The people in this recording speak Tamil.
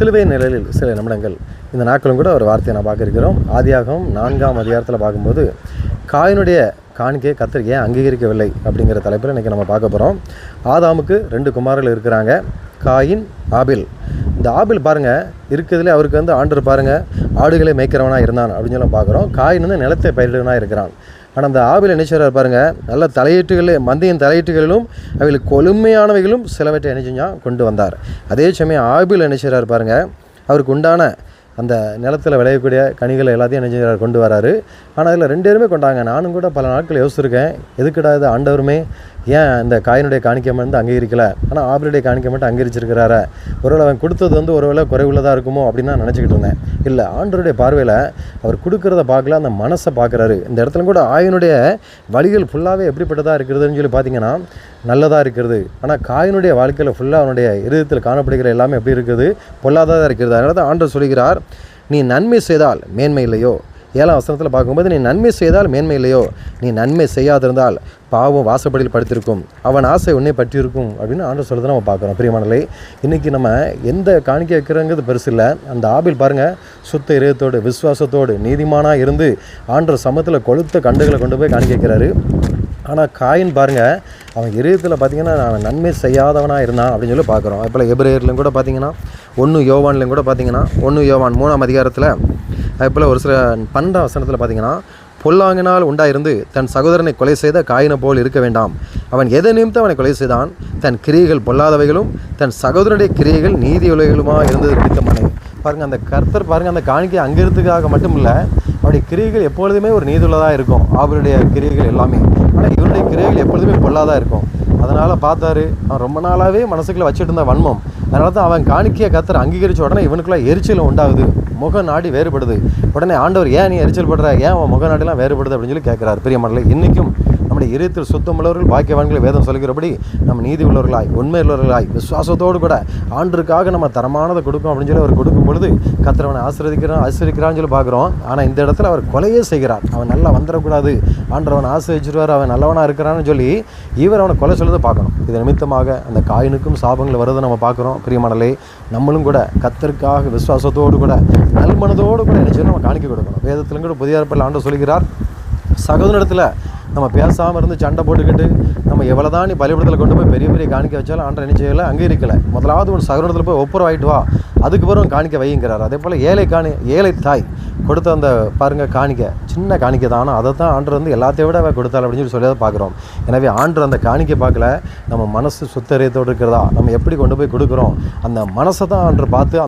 சிலுவை நிழலில் சில நிமிடங்கள் இந்த நாட்களும் கூட ஒரு வார்த்தையை நான் பார்க்கிருக்கிறோம் ஆதியாகவும் நான்காம் அதிகாரத்தில் பார்க்கும்போது காயினுடைய காணிக்கையை கத்தர் ஏன் அங்கீகரிக்கவில்லை அப்படிங்கிற தலைப்பில் இன்றைக்கி நம்ம பார்க்க போகிறோம் ஆதாமுக்கு ரெண்டு குமாரர்கள் இருக்கிறாங்க காயின் ஆபில். இந்த ஆபில் பாருங்கள் இருக்கிறதுலே அவருக்கு வந்து ஆண்டர் பாருங்கள் ஆடுகளை மேய்க்கிறவனாக இருந்தான் அப்படின்னு சொல்லி பார்க்குறோம். காயின் வந்து நிலத்தை பயிரிடுவனாக இருக்கிறான். ஆனால் அந்த ஆவியில் என்ன செய்கிறார் பாருங்கள் நல்ல தலையீட்டுகள் மந்தையின் தலையீட்டுகளிலும் அவைகளுக்கு கொழுமையானவைகளும் சிலவற்றை என்ன கொண்டு வந்தார். அதே சமயம் ஆவியில் என்ன செய்கிறார் பாருங்கள் அவருக்கு உண்டான அந்த நிலத்தில் விளையக்கூடிய கனிகளை எல்லாத்தையும் நினைஞ்சார் கொண்டு வராரு. ஆனால் அதில் ரெண்டு பேருமே கொண்டாங்க. நானும் கூட பல நாட்கள் யோசிச்சிருக்கேன் எதுக்கிடாது ஆண்டவருமே? ஏன் இந்த காயினுடைய காணிக்கை வந்து அங்கீகரிக்கல ஆனால் ஆபிலுடைய காணிக்கை மட்டும் அங்கீகரிச்சிருக்கிறார ஒருவேளை அவன் கொடுத்தது வந்து ஒருவேளை குறைவுள்ளதாக இருக்குமோ அப்படின்னு நான் நினச்சிக்கிட்டு இருந்தேன். இல்லை ஆண்டருடைய பார்வையில் அவர் கொடுக்குறத பார்க்கல அந்த மனசை பார்க்குறாரு. இந்த இடத்துல கூட ஆயினுடைய வழிகள் ஃபுல்லாகவே எப்படிப்பட்டதாக இருக்கிறதுன்னு சொல்லி பார்த்தீங்கன்னா நல்லதாக இருக்கிறது. ஆனால் காயினுடைய வாழ்க்கையில் ஃபுல்லாக அவனுடைய இருதயத்தில் காணப்படுகிற எல்லாமே எப்படி இருக்குது? பொல்லாததாக இருக்கிறது. அதனால தான் ஆண்டர் சொல்கிறார் நீ நன்மை செய்தால் மேன்மை இல்லையோ? ஏழாம் வசனத்தில் பார்க்கும்போது நீ நன்மை செய்தால் மேன்மை இல்லையோ நீ நன்மை செய்யாதிருந்தால் பாவம் வாசப்படியில் படுத்திருக்கும். அவன் ஆசை உன்னை பற்றியிருக்கும். அப்படின்னு ஆண்டு சொல்கிறத நம்ம பார்க்குறோம். பிரியமானலை இன்றைக்கி நம்ம எந்த காணிக்க வைக்கிறோங்கிறது பெருசு இல்லை. அந்த ஆபில் பாருங்கள் சுத்த இதயத்தோடு விசுவாசத்தோடு நீதிமானாக இருந்து ஆண்டு சமத்தில் கொளுத்த கண்டுகளை கொண்டு போய் காணிக்க வைக்கிறாரு. ஆனால் காயின் பாருங்கள் அவன் இதயத்தில் பார்த்தீங்கன்னா அவன் நன்மை செய்யாதவனாக இருந்தான். அப்படின்னு சொல்லி பார்க்குறோம். இப்போ எபிரேயர்லையும் கூட பார்த்தீங்கன்னா ஒன்று யோவான்லையும் கூட பார்த்தீங்கன்னா ஒன்று யோவான் மூணாம் அதிகாரத்தில் அதுபோல் ஒரு சில பன்னெண்டாம் வசனத்தில் பார்த்தீங்கன்னா பொல்லாங்கினால் உண்டாயிருந்து தன் சகோதரனை கொலை செய்த காயினை போல் இருக்க வேண்டாம். அவன் எதை நிமித்தம் அவனை கொலை செய்தான்? தன் கிரியைகள் பொல்லாதவைகளும் தன் சகோதரனுடைய கிரியைகள் நீதியுலகளுமாக இருந்தது பிடித்தமானது பாருங்கள் அந்த கர்த்தர் பாருங்கள் அந்த காணிக்கை அங்கிருத்துக்காக மட்டும் இல்லை அவருடைய கிரியைகள் எப்பொழுதுமே ஒரு நீதியுள்ளதாக இருக்கும். அவருடைய கிரியைகள் எல்லாமே. ஆனால் இவருடைய கிரியைகள் எப்பொழுதுமே பொல்லாதாக இருக்கும். அதனால் பார்த்தாரு அவன் ரொம்ப நாளாகவே மனசுக்குள்ளே வச்சுட்டு இருந்த வன்மம். அதனால தான் அவன் காணிக்கையை கத்தர் அங்கீகரித்த உடனே இவனுக்குள்ள எரிச்சல் உண்டாகுது. முக நாடி வேறுபடுது. உடனே ஆண்டவர் ஏன் நீ எரிச்சல் படுற? ஏன் அவன் முக நாடிலாம் வேறுபடுது? அப்படின்னு சொல்லி கேட்குறாரு பெரிய மண்டலை இன்றைக்கும் நம்முடைய இருத்தில் சுத்தமுள்ளவர்கள் பாக்கியவான்களை வேதம் சொல்கிறபடி நம்ம நீதி உள்ளவர்களாய் உண்மை உள்ளவர்களாய் விசுவாசத்தோடு கூட ஆண்டுக்காக நம்ம தரமானதை கொடுக்கும் அப்படின்னு சொல்லி அவர் கொடுக்கும் பொழுது கத்திரவனை ஆசிரியக்கிறான் ஆசிரியக்கிறான்னு சொல்லி பார்க்குறோம். ஆனால் இந்த இடத்துல அவர் கொலையே செய்கிறார். அவன் நல்லா வந்துடக்கூடாது. ஆண்டவன் ஆசிரியச்சிருவார் அவன் நல்லவனாக இருக்கிறான்னு சொல்லி இவர் அவனை கொலை சொல்லுறதை பார்க்கணும். இது நிமித்தமாக அந்த காயினுக்கும் சாபங்கள் வருவதை நம்ம பார்க்குறோம். பிரியமணலே நம்மளும் கூட கத்தருக்காக விசுவாசத்தோடு கூட நல்மனதோடு கூட என்ன நம்ம காணிக்க கொடுக்கணும். வேதத்திலும் கூட புதிய ஏற்பாட்டில் ஆண்டு சொல்கிறார் சகோதரத்தில் நம்ம பேசாமல் இருந்து சண்டை போட்டுக்கிட்டு நம்ம எவ்வளோ தான் நீ பலிபடத்தில் கொண்டு போய் பெரிய பெரிய காணிக்க வச்சாலும் ஆண்டை என்ன செய்யலை? அங்கே இருக்கலை. முதலாவது ஒரு சகோதரத்தில் போய் ஒப்புரவாயிட்டு வா. அதுக்கு பிறகு காணிக்க வைங்கிறார் அதே போல் ஏழை காணி ஏழை தாய் கொடுத்த அந்த பாருங்கள் காணிக்க சின்ன காணிக்கை தான்? ஆனால் அதை தான் ஆண்டு வந்து எல்லாத்தையும் விட அவ கொடுத்தாள் அப்படின்னு சொல்லி சொல்லி தான் பார்க்குறோம். எனவே ஆண்டு அந்த காணிக்கை பார்க்கல. நம்ம மனசு சுத்தரியத்தோடு இருக்கிறதா? நம்ம எப்படி கொண்டு போய் கொடுக்குறோம்? அந்த மனசை தான் ஆண்டு பார்த்து